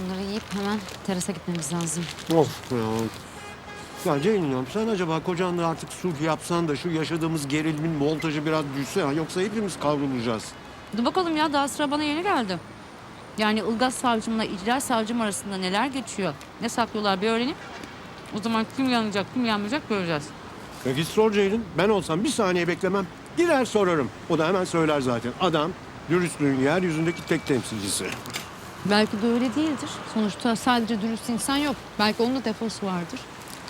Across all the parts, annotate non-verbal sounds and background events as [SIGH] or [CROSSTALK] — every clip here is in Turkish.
Şunları yiyip hemen terasa gitmemiz lazım. Of ya. Ya Ceylin'im sen acaba kocanla artık sulh yapsan da şu yaşadığımız gerilimin montajı biraz düşse ha, yoksa hepimiz kavrulacağız. Dur bakalım ya daha sıra bana yeni geldi. Yani Ilgaz savcımla icra savcım arasında neler geçiyor, ne saklıyorlar bir öğreneyim. O zaman kim yanacak, kim yanmayacak göreceğiz. Ya git sor Ceylin. Ben olsam bir saniye beklemem. Gider sorarım. O da hemen söyler zaten. Adam dürüstlüğün yeryüzündeki tek temsilcisi. Belki de öyle değildir. Sonuçta sadece dürüst insan yok. Belki onun da defosu vardır.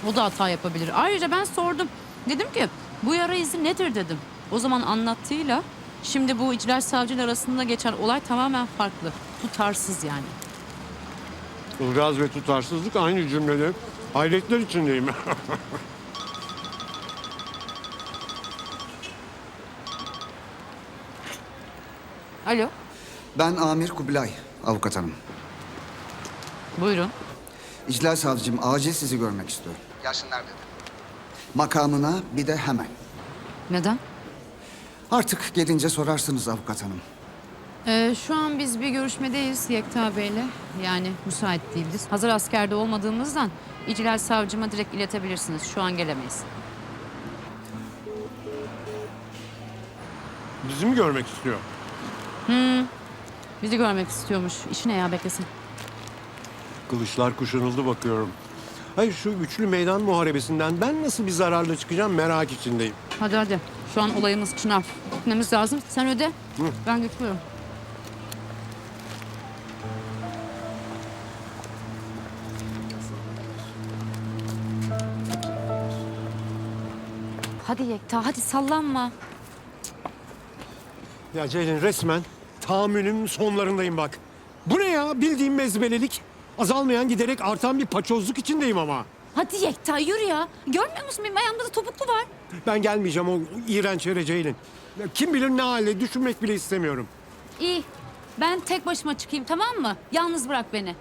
O da hata yapabilir. Ayrıca ben sordum. Dedim ki bu yara izi nedir dedim. O zaman anlattığıyla şimdi bu icra savcıyla arasında geçen olay tamamen farklı. Tutarsız yani. Ilgaz ve tutarsızlık aynı cümlede. Hayretler içindeyim. [LAUGHS] Alo. Ben Amir Kubilay, avukat hanım. Buyurun. İclal savcım, acil sizi görmek istiyorum. Yaşın nerede? Makamına bir de hemen. Neden? Artık gelince sorarsınız avukat hanım. Ee, şu an biz bir görüşmedeyiz Yekta Bey'le. Yani müsait değiliz. Hazır askerde olmadığımızdan İclal Savcıma direkt iletebilirsiniz. Şu an gelemeyiz. Bizi mi görmek istiyor? Bizi görmek istiyormuş. İşi ne ya beklesin. Kılıçlar kuşanıldı bakıyorum. Hayır şu üçlü meydan muharebesinden ben nasıl bir zararla çıkacağım merak içindeyim. Hadi hadi. Şu an olayımız çınav. Gitmemiz lazım. Sen öde. Ben götürüyorum. Hadi Yekta, hadi sallanma. Ya Ceylin resmen tahammülüm sonlarındayım bak. Bu ne ya bildiğim mezbelelik. Azalmayan giderek artan bir paçozluk içindeyim ama. Hadi Yekta yürü ya. Görmüyor musun benim ayağımda da topuklu var. Ben gelmeyeceğim o iğrenç yere Ceylin. Ya Kim bilir ne hale düşünmek bile istemiyorum. İyi. Ben tek başıma çıkayım tamam mı? Yalnız bırak beni.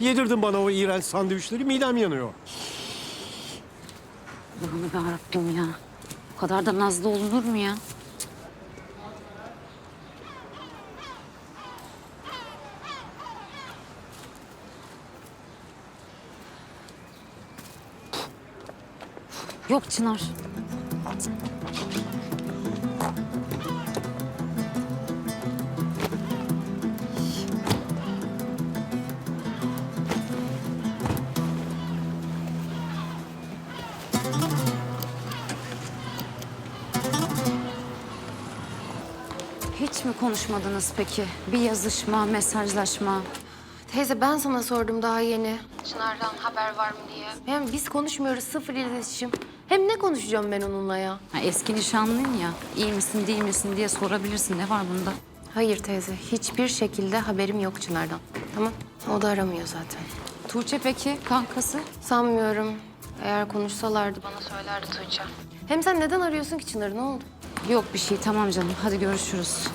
Yedirdin bana o iğrenç sandviçleri midem yanıyor. Allah'ım yarabbim ya. Bu kadar da nazlı olunur mu ya? Yok Çınar. Hiç mi konuşmadınız peki? Bir yazışma, mesajlaşma. Teyze ben sana sordum daha yeni. Çınar'dan haber var mı diye. Hem biz konuşmuyoruz sıfır iletişim. Hem ne konuşacağım ben onunla ya? Ha, eski nişanlın ya. İyi misin, değil misin diye sorabilirsin. Ne var bunda? Hayır teyze hiçbir şekilde haberim yok Çınar'dan. Tamam o da aramıyor zaten. Tuğçe peki, kankası? Sanmıyorum. Eğer konuşsalardı bana söylerdi Tuğçe. Hem sen neden arıyorsun ki Çınar'ı ne oldu? Yok bir şey, tamam canım. Hadi görüşürüz.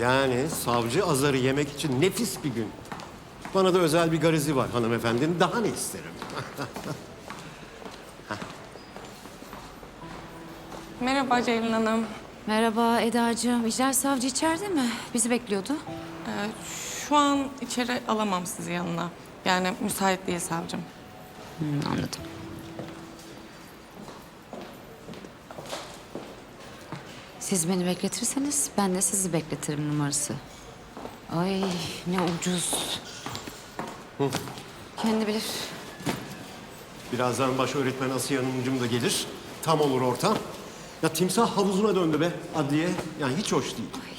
Yani savcı azarı yemek için nefis bir gün. Bana da özel bir garizi var hanımefendinin. Daha ne isterim? [LAUGHS] Merhaba Ceylin Hanım. Merhaba Eda'cığım. İclal Savcı içeride mi? Bizi bekliyordu. Ee, şu an içeri alamam sizi yanına. Yani müsait değil savcım. Hı, anladım. Siz beni bekletirseniz ben de sizi bekletirim numarası. Ay ne ucuz. Kendi bilir. Birazdan baş öğretmen Asiye Hanımcığım da gelir. Tam olur ortam. Ya timsah havuzuna döndü be adliye. Yani hiç hoş değil. İclal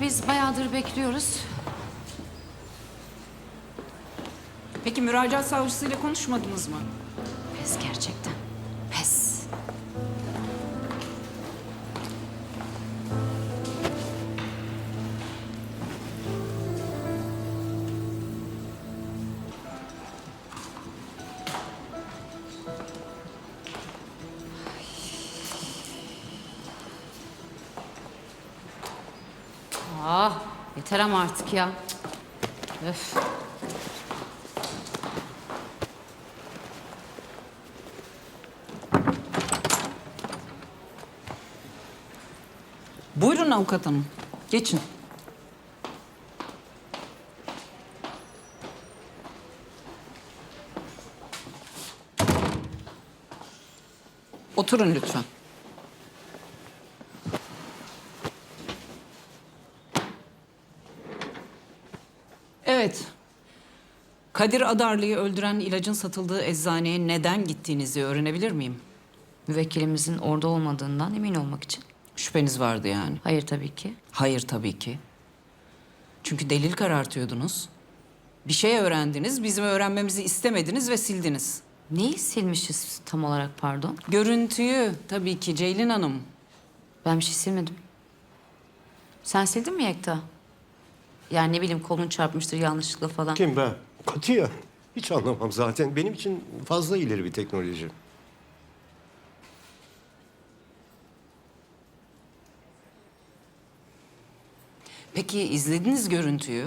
biz bayağıdır bekliyoruz. Peki müracaat savcısıyla konuşmadınız mı? Pes gerçekten. Ama artık ya. Öf. Buyurun avukat hanım. Geçin. Oturun lütfen. Evet. Kadir Adarlı'yı öldüren ilacın satıldığı eczaneye neden gittiğinizi öğrenebilir miyim? Müvekkilimizin orada olmadığından emin olmak için. Şüpheniz vardı yani. Hayır tabii ki. Hayır tabii ki. Çünkü delil karartıyordunuz. Bir şey öğrendiniz, bizim öğrenmemizi istemediniz ve sildiniz. Neyi silmişiz tam olarak pardon? Görüntüyü tabii ki Ceylin Hanım. Ben bir şey silmedim. Sen sildin mi Yekta? Yani ne bileyim kolun çarpmıştır yanlışlıkla falan. Kim ben? Katiyen. Hiç anlamam zaten. Benim için fazla ileri bir teknoloji. Peki izlediniz görüntüyü.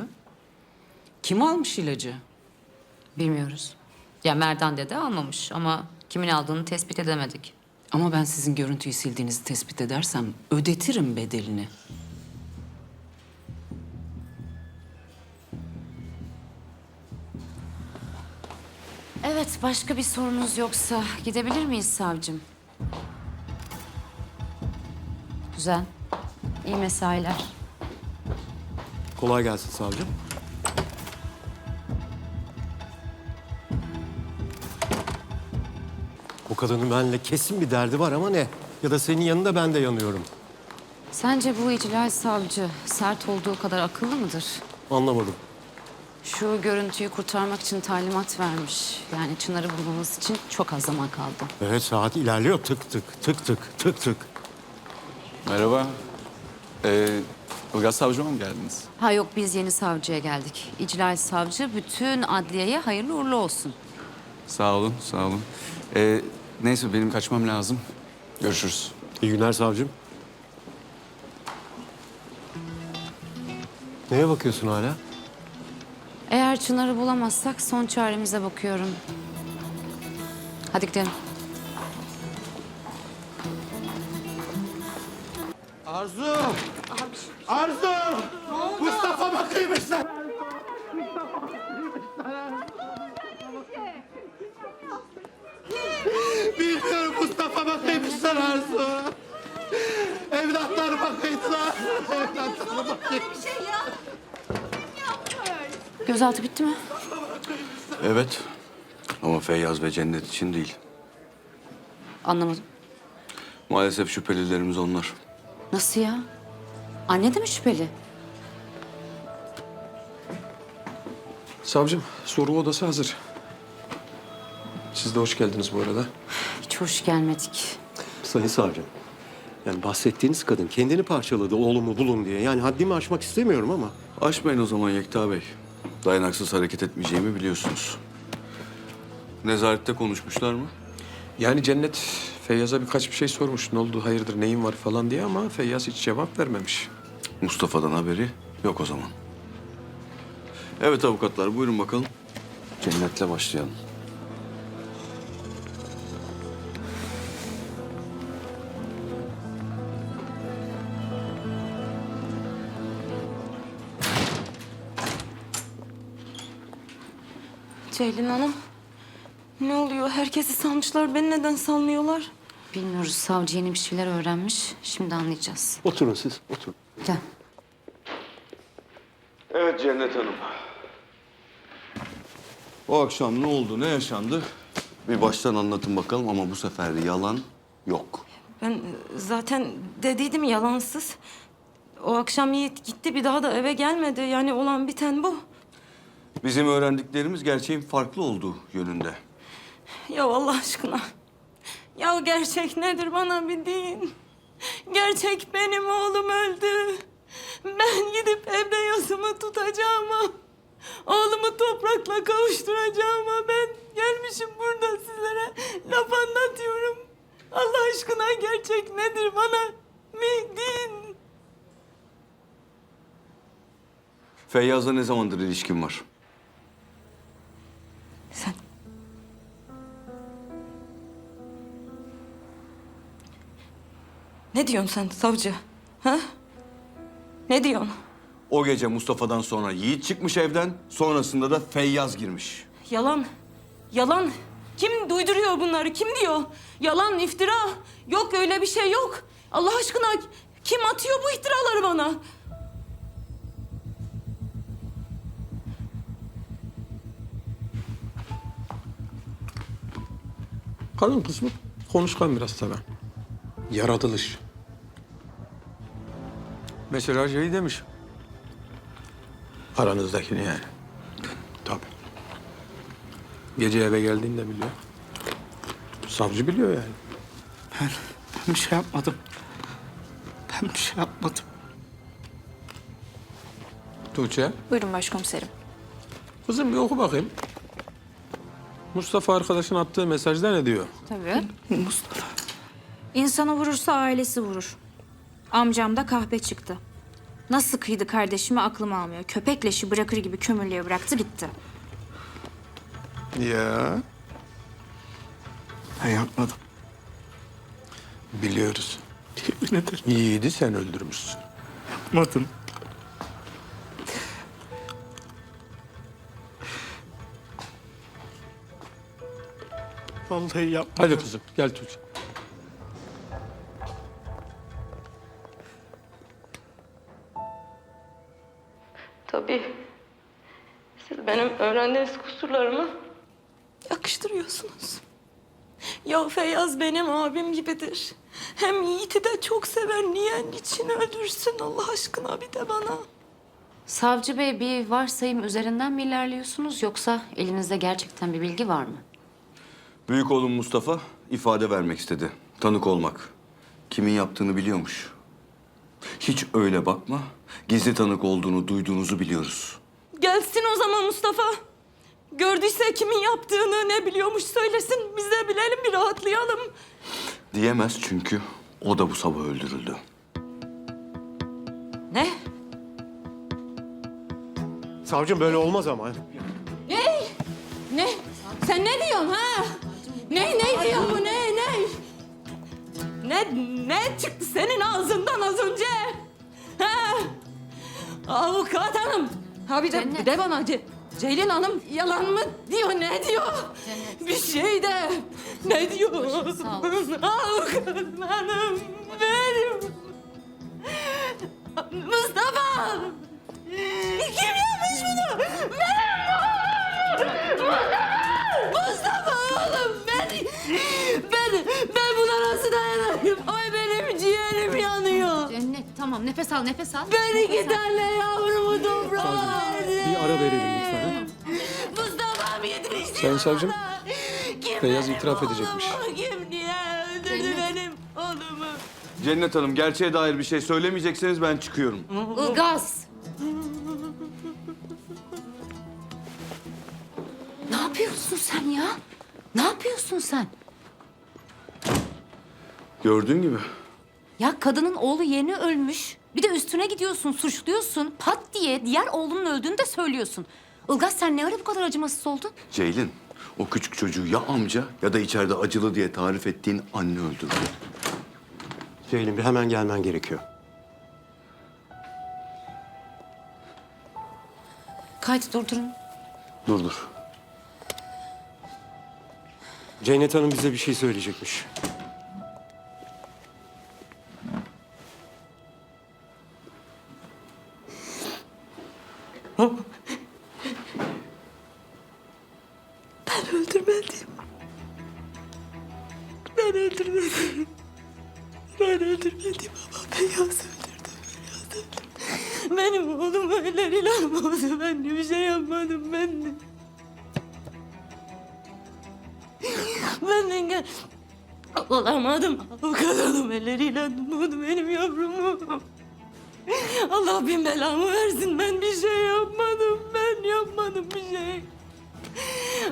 Kim almış ilacı? Bilmiyoruz. Ya Merdan dede almamış ama kimin aldığını tespit edemedik. Ama ben sizin görüntüyü sildiğinizi tespit edersem ödetirim bedelini. Evet başka bir sorunuz yoksa gidebilir miyiz savcım? Güzel. İyi mesailer. Kolay gelsin savcım. Bu kadının benimle kesin bir derdi var ama ne? Ya da senin yanında ben de yanıyorum. Sence bu iclal savcı sert olduğu kadar akıllı mıdır? Anlamadım. Şu görüntüyü kurtarmak için talimat vermiş. Yani Çınar'ı bulmamız için çok az zaman kaldı. Evet saat ilerliyor. Tık tık tık tık tık tık. Merhaba. Ee, Ilgaz Savcı'ma mı geldiniz? Ha yok biz yeni savcıya geldik. İclal savcı bütün adliyeye hayırlı uğurlu olsun. Sağ olun, sağ olun. Ee, neyse benim kaçmam lazım. Görüşürüz. İyi günler savcım. Neye bakıyorsun hala? Eğer Çınar'ı bulamazsak son çaremize bakıyorum. Hadi gidelim. Arzu! Arzu! Mustafa bakıymış sen! Bilmiyorum Mustafa bakıymışlar Arzu. Evlatlar bakıydılar. Evlatlar bakıymış. Gözaltı bitti mi? Evet. Ama Feyyaz ve Cennet için değil. Anlamadım. Maalesef şüphelilerimiz onlar. Nasıl ya? Anne de mi şüpheli? Savcım, sorgu odası hazır. Siz de hoş geldiniz bu arada. Hiç hoş gelmedik. Sayın savcım. Yani bahsettiğiniz kadın kendini parçaladı oğlumu bulun diye. Yani haddimi aşmak istemiyorum ama. Aşmayın o zaman Yekta Bey. Dayanaksız hareket etmeyeceğimi biliyorsunuz. Nezarette konuşmuşlar mı? Yani Cennet Feyyaz'a birkaç bir şey sormuş. Ne oldu, hayırdır, neyin var falan diye ama Feyyaz hiç cevap vermemiş. Mustafa'dan haberi yok o zaman. Evet avukatlar buyurun bakalım. Cennet'le başlayalım. Ceylin Hanım. Ne oluyor? Herkesi salmışlar. Beni neden salmıyorlar? Bilmiyoruz. Savcı yeni bir şeyler öğrenmiş. Şimdi anlayacağız. Oturun siz, oturun. Gel. Evet Cennet Hanım. O akşam ne oldu, ne yaşandı? Bir baştan anlatın bakalım ama bu sefer yalan yok. Ben e, zaten dediydim yalansız. O akşam Yiğit gitti bir daha da eve gelmedi. Yani olan biten bu. Bizim öğrendiklerimiz gerçeğin farklı olduğu yönünde. Ya Allah aşkına. Ya gerçek nedir bana bir deyin. Gerçek benim oğlum öldü. Ben gidip evde yasımı tutacağıma, oğlumu toprakla kavuşturacağıma ben gelmişim burada sizlere laf anlatıyorum. Allah aşkına gerçek nedir bana bir deyin. Feyyaz'la ne zamandır ilişkin var? Ne diyorsun sen savcı? Ha? Ne diyorsun? O gece Mustafa'dan sonra Yiğit çıkmış evden, sonrasında da Feyyaz girmiş. Yalan. Yalan. Kim duyduruyor bunları? Kim diyor? Yalan, iftira. Yok öyle bir şey yok. Allah aşkına kim atıyor bu iftiraları bana? Kadın kısmı konuşkan biraz tabii. Yaratılış. Mesela şey demiş. Aranızdakini yani. Tabii. Gece eve geldiğinde biliyor. Savcı biliyor yani. Ben, ben bir şey yapmadım. Ben bir şey yapmadım. Tuğçe, Buyurun başkomiserim. kızım bir oku bakayım. Mustafa arkadaşın attığı mesajda ne diyor? Tabii. Mustafa. İnsanı vurursa ailesi vurur. Amcam da kahpe çıktı. Nasıl kıydı kardeşimi aklım almıyor. Köpek leşi bırakır gibi kömürlüğe bıraktı gitti. Ya. Ben yapmadım. Biliyoruz. Yiğidi sen öldürmüşsün. Yapmadım. Vallahi yapmadım. Hadi kızım gel Tuğçe. Kusurlarımı yakıştırıyorsunuz. Ya Feyyaz benim abim gibidir. Hem Yiğit'i de çok sever. Niye, niçin öldürsün Allah aşkına bir de bana? Savcı bey bir varsayım üzerinden mi ilerliyorsunuz yoksa elinizde gerçekten bir bilgi var mı? Büyük oğlum Mustafa ifade vermek istedi. Tanık olmak. Kimin yaptığını biliyormuş. Hiç öyle bakma. Gizli tanık olduğunu duyduğunuzu biliyoruz. Gelsin o zaman Mustafa. Gördüyse kimin yaptığını ne biliyormuş söylesin. Biz de bilelim bir rahatlayalım. Diyemez çünkü o da bu sabah öldürüldü. Ne? Savcım böyle olmaz ama. Ne? Sen ne diyorsun ha? Ne ne diyor bu ne ne? Ne ne çıktı senin ağzından az önce? Ha? Avukat hanım. Ha bir de, bir de bana Ce- Ceylin hanım yalan mı diyor ne diyor? Bir şey de ne diyor? sağ ol. Avukat hanım benim. Mustafa! Kim yapmış bunu? Benim oğlum! Mustafa oğlum ben ben ben buna nasıl dayanayım? Ay benim ciğerim yanıyor. Cennet tamam nefes al nefes al. Ben iki tane yavrumu toprağa verdim. Bir ara verelim. Mustafa'm yetişti. Sayın savcım. Kim Feyyaz benim itiraf oğlumu, edecekmiş. Kim niye öldürdü benim oğlumu? Cennet Hanım gerçeğe dair bir şey söylemeyecekseniz ben çıkıyorum. Ilgaz. Ne yapıyorsun sen ya? Ne yapıyorsun sen? Gördüğün gibi. Ya kadının oğlu yeni ölmüş. Bir de üstüne gidiyorsun, suçluyorsun. Pat diye diğer oğlunun öldüğünü de söylüyorsun. Ilgaz sen ne ara bu kadar acımasız oldun? Ceylin, o küçük çocuğu ya amca ya da içeride acılı diye tarif ettiğin anne öldürdü. Ceylin bir hemen gelmen gerekiyor. Kaydı durdurun. Dur dur. Cennet Hanım bize bir şey söyleyecekmiş.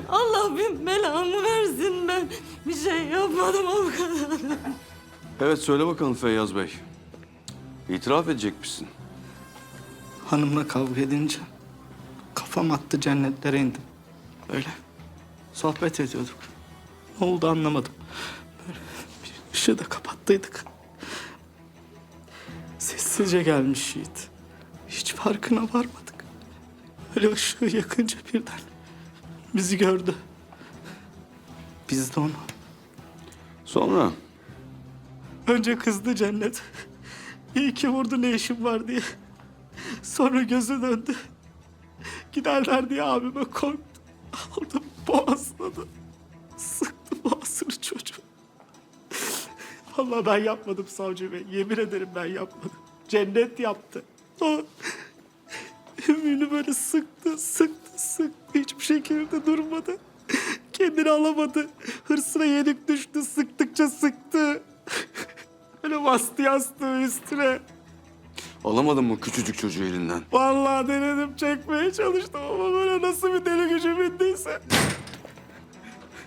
Allah bin belamı versin ben bir şey yapmadım avukat hanım. Evet söyle bakalım Feyyaz Bey. İtiraf edecek misin? hanımla kavga edince kafam attı cennetlere indim. Öyle sohbet ediyorduk. Ne oldu anlamadım. Böyle bir ışığı da kapattıydık. Sessizce gelmiş Yiğit. Hiç farkına varmadık. Öyle ışığı yakınca birden bizi gördü. Biz de onu. Sonra Önce kızdı cennet. İyi ki vurdu ne işim var diye. Sonra gözü döndü. Giderler diye abime korktu. Aldım boğazladı. Sıktı boğazını çocuğu. Vallahi ben yapmadım savcı bey. Yemin ederim ben yapmadım. Cennet yaptı. O ümüğünü böyle sıktı, sıktı, sıktı. Hiçbir şekilde durmadı. Kendini alamadı. Hırsına yenik düştü. Sıktıkça sıktı. Böyle bastı yastığı üstüne. alamadın mı küçücük çocuğu elinden? Vallahi denedim çekmeye çalıştım ama böyle nasıl bir deli gücü bindiyse.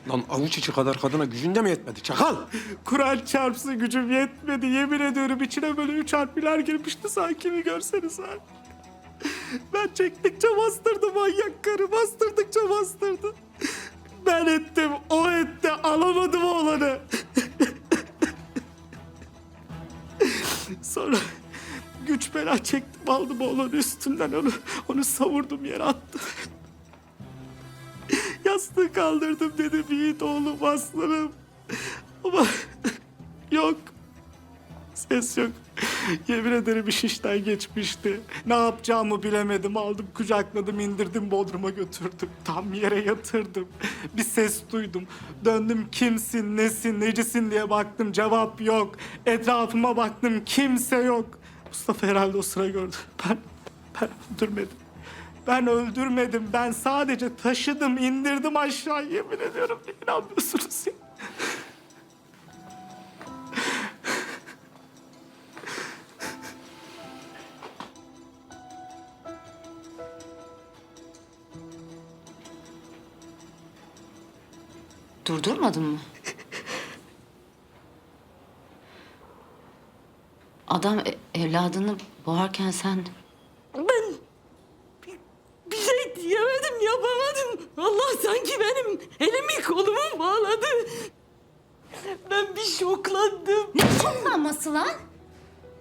Lan avuç içi kadar kadına gücünde mi yetmedi çakal? Kur'an çarpsın gücüm yetmedi. Yemin ediyorum içine böyle üç harfler girmişti sanki bir görseniz ha. Ben çektikçe bastırdı manyak karı. Bastırdıkça bastırdı. Ben ettim, o etti. Alamadım oğlanı. Sonra güç bela çektim aldım oğlanı üstünden onu onu savurdum yere attım. Yastığı kaldırdım dedim Yiğit oğlum aslanım. Ama yok. Ses yok. [LAUGHS] Yemin ederim iş işten geçmişti. Ne yapacağımı bilemedim. Aldım kucakladım indirdim Bodrum'a götürdüm. Tam yere yatırdım. Bir ses duydum. Döndüm kimsin nesin necisin diye baktım cevap yok. Etrafıma baktım kimse yok. Mustafa herhalde o sıra gördü. Ben, ben öldürmedim. Ben öldürmedim. Ben sadece taşıdım, indirdim aşağı. Yemin ediyorum. İnanmıyorsunuz ya. Durdurmadın mı? Adam e- evladını boğarken sen... Ben bir, bir şey diyemedim, yapamadım. Allah sanki benim elimi kolumu bağladı. Ben bir şoklandım. Ne şoklanması lan?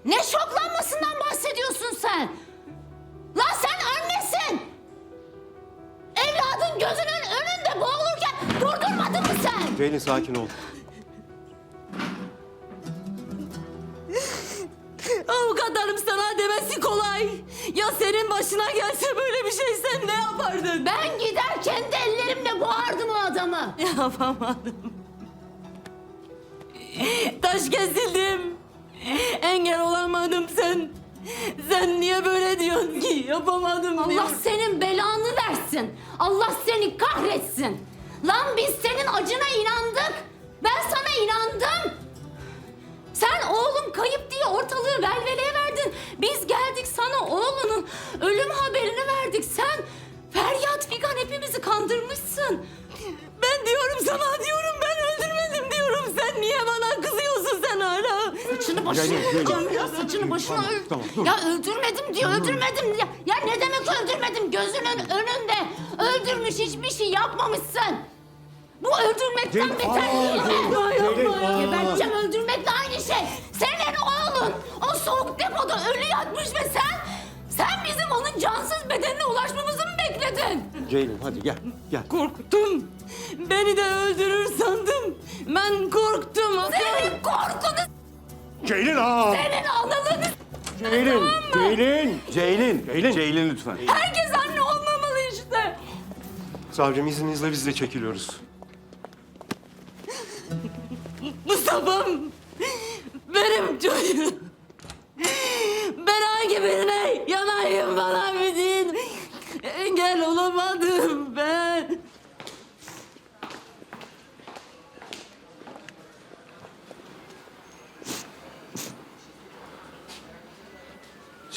Ne şoklanmasından bahsediyorsun sen? Lan sen annesin! Evladın gözünün önünde boğulurken durdurmadın mı sen? Ceylin sakin ol. Avukatlarım sana demesi kolay. Ya senin başına gelse böyle bir şey sen ne yapardın? Ben gider kendi ellerimle boğardım o adamı. [LAUGHS] Yapamadım. Taş kesildim. Engel olamadım sen. Sen niye böyle diyorsun ki? Yapamadım Allah diyorsun. senin belanı versin. Allah seni kahretsin. Lan biz senin acına inandık. Ben sana inandım. Sen oğlum kayıp diye ortalığı velveleye verdin. Biz geldik sana oğlunun ölüm haberini verdik. Sen feryat figan hepimizi kandırmışsın. Ben diyorum sana diyorum ben öldürmedim diyorum. Sen niye bana kızıyorsun? Saçını başını Ceylin. öldüreceğim ya. Saçını başını öl... tamam, dur. Ya öldürmedim diyor, öldürmedim diyor. Ya ne demek öldürmedim? Gözünün önünde. Öldürmüş hiçbir şey yapmamışsın. Bu öldürmekten beter aa, değil mi? Aa. Geberteceğim öldürmekle aynı şey. Senin oğlun o soğuk depoda ölü yatmış ve sen... Sen bizim onun cansız bedenine ulaşmamızı mı bekledin? Ceylin hadi gel. Gel. Korktum. Beni de öldürür sandım. Ben korktum. Senin korkunu, Ceylin aa! senin analını... Ceylin! Ceylin! Ceylin! Ceylin! Ceylin lütfen. Herkes anne olmamalı işte. Savcım izninizle biz de çekiliyoruz. Mustafa'm. Benim çocuğum. Ben hangi birine yanayım bana bir deyin. Engel olamadım ben.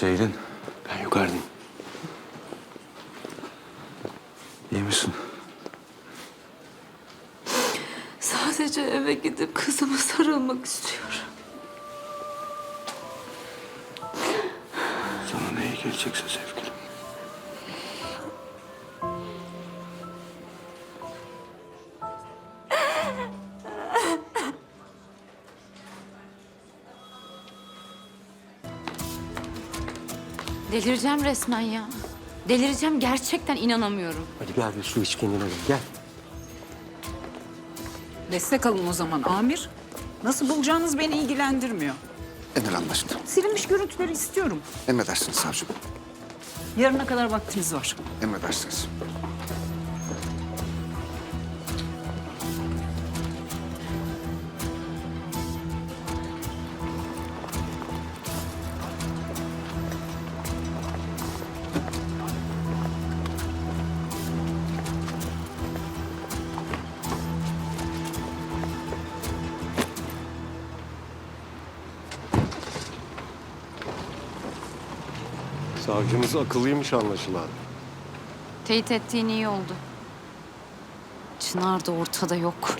Ceylin Delireceğim resmen ya. Delireceğim gerçekten inanamıyorum. Hadi gel bir su iç kendine gel. Gel. Destek alın o zaman amir. Nasıl bulacağınız beni ilgilendirmiyor. Emir anlaşıldı. Silinmiş görüntüleri istiyorum. Emredersiniz savcım. Yarına kadar vaktiniz var. Emredersiniz. Savcımız akıllıymış anlaşılan. Teyit ettiğin iyi oldu. Çınar da ortada yok.